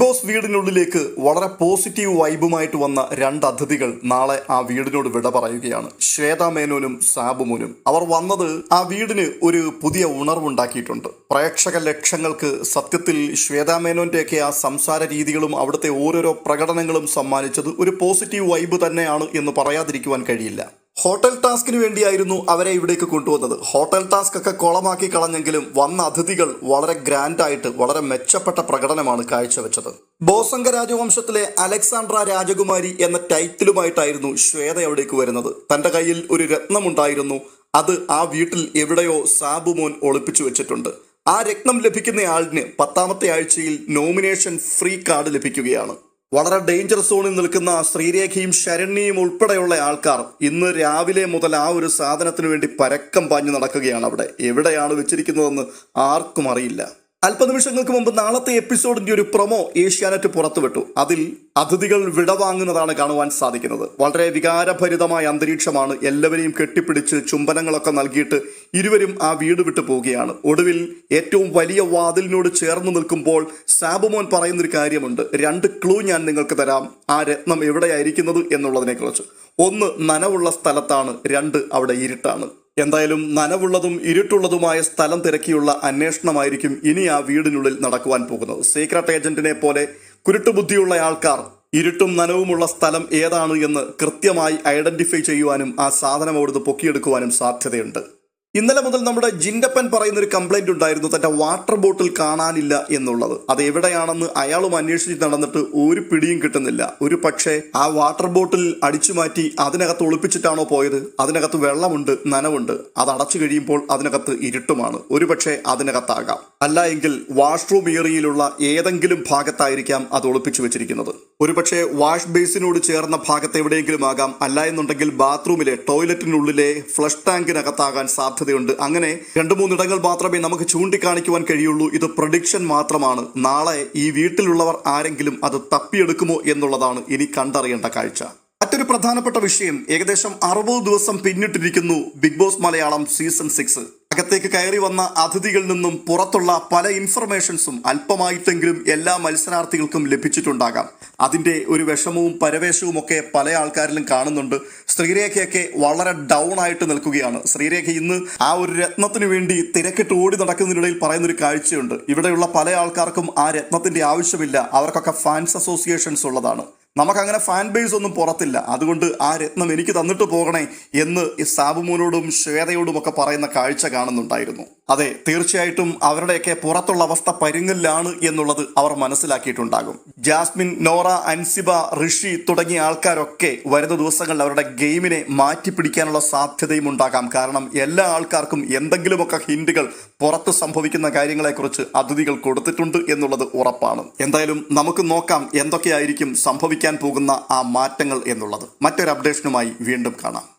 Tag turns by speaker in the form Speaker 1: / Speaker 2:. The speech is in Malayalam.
Speaker 1: ബോസ് വീടിനുള്ളിലേക്ക് വളരെ പോസിറ്റീവ് വൈബുമായിട്ട് വന്ന രണ്ട് അതിഥികൾ നാളെ ആ വീടിനോട് വിട പറയുകയാണ്. ശ്വേത മേനോനും സാബുമോനും അവർ വന്നത് ആ വീടിന് ഒരു പുതിയ ഉണർവുണ്ടാക്കിയിട്ടുണ്ട്. പ്രേക്ഷക ലക്ഷങ്ങൾക്ക് സത്യത്തിൽ ശ്വേത മേനോന്റെയൊക്കെ ആ സംസാര രീതികളും അവിടുത്തെ ഓരോരോ പ്രകടനങ്ങളും സമ്മാനിച്ചത് ഒരു പോസിറ്റീവ് വൈബ് തന്നെയാണ് എന്ന് പറയാതിരിക്കുവാൻ കഴിയില്ല. ഹോട്ടൽ ടാസ്കിന് വേണ്ടിയായിരുന്നു അവരെ ഇവിടേക്ക് കൊണ്ടുവന്നത്. ഹോട്ടൽ ടാസ്ക് ഒക്കെ കുളമാക്കി കളഞ്ഞെങ്കിലും വന്ന അതിഥികൾ വളരെ ഗ്രാൻഡായിട്ട് വളരെ മെച്ചപ്പെട്ട പ്രകടനമാണ് കാഴ്ചവെച്ചത്. ബോസംഗ രാജവംശത്തിലെ അലക്സാണ്ട്ര രാജകുമാരി എന്ന ടൈറ്റിലുമായിട്ടായിരുന്നു ശ്വേത അവിടേക്ക് വരുന്നത്. തന്റെ കയ്യിൽ ഒരു രത്നമുണ്ടായിരുന്നു. അത് ആ വീട്ടിൽ എവിടെയോ സാബുമോൻ ഒളിപ്പിച്ചു വെച്ചിട്ടുണ്ട്. ആ രത്നം ലഭിക്കുന്ന ആളിന് പത്താമത്തെ ആഴ്ചയിൽ നോമിനേഷൻ ഫ്രീ കാർഡ് ലഭിക്കുകയാണ്. വളരെ ഡേഞ്ചർ സോണിൽ നിൽക്കുന്ന ശ്രീരേഖയും ശരണ്യയും ഉൾപ്പെടെയുള്ള ആൾക്കാർ ഇന്ന് രാവിലെ മുതൽ ആ ഒരു സാധനത്തിന് വേണ്ടി പരക്കം പാഞ്ഞു നടക്കുകയാണ് അവിടെ. എവിടെയാണ് വെച്ചിരിക്കുന്നതെന്ന് ആർക്കും അറിയില്ല. അല്പനിമിഷങ്ങൾക്ക് മുമ്പ് നാളത്തെ എപ്പിസോഡിന്റെ ഒരു പ്രൊമോ ഏഷ്യാനെറ്റ് പുറത്തുവിട്ടു. അതിൽ അതിഥികൾ വിടവാങ്ങുന്നതാണ് കാണുവാൻ സാധിക്കുന്നത്. വളരെ വികാരഭരിതമായ അന്തരീക്ഷമാണ് എല്ലാവരെയും കെട്ടിപ്പിടിച്ച് ചുംബനങ്ങളൊക്കെ നൽകിയിട്ട് ഇരുവരും ആ വീട് വിട്ടു പോവുകയാണ്. ഒടുവിൽ ഏറ്റവും വലിയ വാതിലിനോട് ചേർന്ന് നിൽക്കുമ്പോൾ സാബുമോൻ പറയുന്നൊരു കാര്യമുണ്ട്. രണ്ട് ക്ലൂ ഞാൻ നിങ്ങൾക്ക് തരാം. ആ രത്നം എവിടെയായിരിക്കുന്നത് എന്നുള്ളതിനെക്കുറിച്ച്. ഒന്ന് നനവുള്ള സ്ഥലത്താണ് രണ്ട് അവിടെ ഇരുട്ടാണ്. എന്തായാലും നനവുള്ളതും ഇരുട്ടുള്ളതുമായ സ്ഥലം തിരക്കിയുള്ള അന്വേഷണമായിരിക്കും ഇനി ആ വീടിനുള്ളിൽ നടക്കുവാൻ പോകുന്നത്. സീക്രട്ട് ഏജന്റിനെ പോലെ കുരുട്ടുബുദ്ധിയുള്ള ആൾക്കാർ ഇരുട്ടും നനവുമുള്ള സ്ഥലം ഏതാണ് എന്ന് കൃത്യമായി ഐഡന്റിഫൈ ചെയ്യുവാനും ആ സാധനം അവിടുന്ന് പൊക്കിയെടുക്കുവാനും സാധ്യതയുണ്ട്. ഇന്നലെ മുതൽ നമ്മുടെ ജിൻഡപ്പൻ പറയുന്ന ഒരു കംപ്ലൈന്റ് ഉണ്ടായിരുന്നു തന്റെ വാട്ടർ ബോട്ടിൽ കാണാനില്ല എന്നുള്ളത്. അത് എവിടെയാണെന്ന് അയാളും അന്വേഷിച്ച് നടന്നിട്ട് ഒരു പിടിയും കിട്ടുന്നില്ല. ഒരു പക്ഷേ ആ വാട്ടർ ബോട്ടിൽ അടിച്ചു മാറ്റി അതിനകത്ത് ഒളിപ്പിച്ചിട്ടാണോ പോയത്? അതിനകത്ത് വെള്ളമുണ്ട് നനവുണ്ട്. അത് അടച്ചു കഴിയുമ്പോൾ അതിനകത്ത് ഇരുട്ടുമാണ്. ഒരു പക്ഷേ അതിനകത്താകാം. അല്ല എങ്കിൽ വാഷ്റൂം ഏറിയയിലുള്ള ഏതെങ്കിലും ഭാഗത്തായിരിക്കാം അത് ഒളിപ്പിച്ചു വെച്ചിരിക്കുന്നത്. ഒരുപക്ഷെ വാഷ് ബേസിനോട് ചേർന്ന ഭാഗത്ത് എവിടെയെങ്കിലും ആകാം. അല്ല എന്നുണ്ടെങ്കിൽ ബാത്റൂമിലെ ടോയ്ലറ്റിനുള്ളിലെ ഫ്ലഷ് ടാങ്കിനകത്താകാൻ സാധ്യതയുണ്ട്. അങ്ങനെ രണ്ടു മൂന്നിടങ്ങൾ മാത്രമേ നമുക്ക് ചൂണ്ടിക്കാണിക്കുവാൻ കഴിയുള്ളൂ. ഇത് പ്രഡിക്ഷൻ മാത്രമാണ്. നാളെ ഈ വീട്ടിലുള്ളവർ ആരെങ്കിലും അത് തപ്പിയെടുക്കുമോ എന്നുള്ളതാണ് ഇനി കണ്ടറിയേണ്ട കാഴ്ച. മറ്റൊരു പ്രധാനപ്പെട്ട വിഷയം ഏകദേശം അറുപത് ദിവസം പിന്നിട്ടിരിക്കുന്നു Bigg Boss Malayalam season six അകത്തേക്ക് കയറി വന്ന അതിഥികളിൽ നിന്നും പുറത്തുള്ള പല ഇൻഫർമേഷൻസും അല്പമായിട്ടെങ്കിലും എല്ലാ മത്സരാർത്ഥികൾക്കും ലഭിച്ചിട്ടുണ്ടാകാം. അതിന്റെ ഒരു വിഷമവും പരവേശവും ഒക്കെ പല ആൾക്കാരിലും കാണുന്നുണ്ട്. ശ്രീരേഖയൊക്കെ വളരെ ഡൗൺ ആയിട്ട് നിൽക്കുകയാണ്. ശ്രീരേഖ ഇന്ന് ആ ഒരു രത്നത്തിന് വേണ്ടി തിരക്കിട്ട് ഓടി നടക്കുന്നതിനിടയിൽ പറയുന്നൊരു കാഴ്ചയുണ്ട്. ഇവിടെയുള്ള പല ആൾക്കാർക്കും ആ രത്നത്തിന്റെ ആവശ്യമില്ല. അവർക്കൊക്കെ ഫാൻസ് അസോസിയേഷൻസ് ഉള്ളതാണ്. നമുക്കങ്ങനെ ഫാൻ ബേസ് ഒന്നും പുറത്തില്ല. അതുകൊണ്ട് ആ രത്നം എനിക്ക് തന്നിട്ട് പോകണേ എന്ന് സാബുമോനോടും ശ്വേതയോടും ഒക്കെ പറയുന്ന കാഴ്ച കാണുന്നുണ്ടായിരുന്നു. അതെ തീർച്ചയായിട്ടും അവരുടെയൊക്കെ പുറത്തുള്ള അവസ്ഥ പരുങ്ങലിലാണ് എന്നുള്ളത് അവർ മനസ്സിലാക്കിയിട്ടുണ്ടാകും. ജാസ്മിൻ നോറ അൻസിബ ഋഷി തുടങ്ങിയ ആൾക്കാരൊക്കെ വരുന്ന ദിവസങ്ങളിൽ അവരുടെ ഗെയിമിനെ മാറ്റിപ്പിടിക്കാനുള്ള സാധ്യതയും ഉണ്ടാകാം. കാരണം എല്ലാ ആൾക്കാർക്കും എന്തെങ്കിലുമൊക്കെ ഹിന്റുകൾ പുറത്ത് സംഭവിക്കുന്ന കാര്യങ്ങളെക്കുറിച്ച് അതിഥികൾ കൊടുത്തിട്ടുണ്ട് എന്നുള്ളത് ഉറപ്പാണ്. എന്തായാലും നമുക്ക് നോക്കാം എന്തൊക്കെയായിരിക്കും സംഭവിക്കാൻ പോകുന്ന ആ മാറ്റങ്ങൾ എന്നുള്ളത്. മറ്റൊരു അപ്ഡേഷനുമായി വീണ്ടും കാണാം.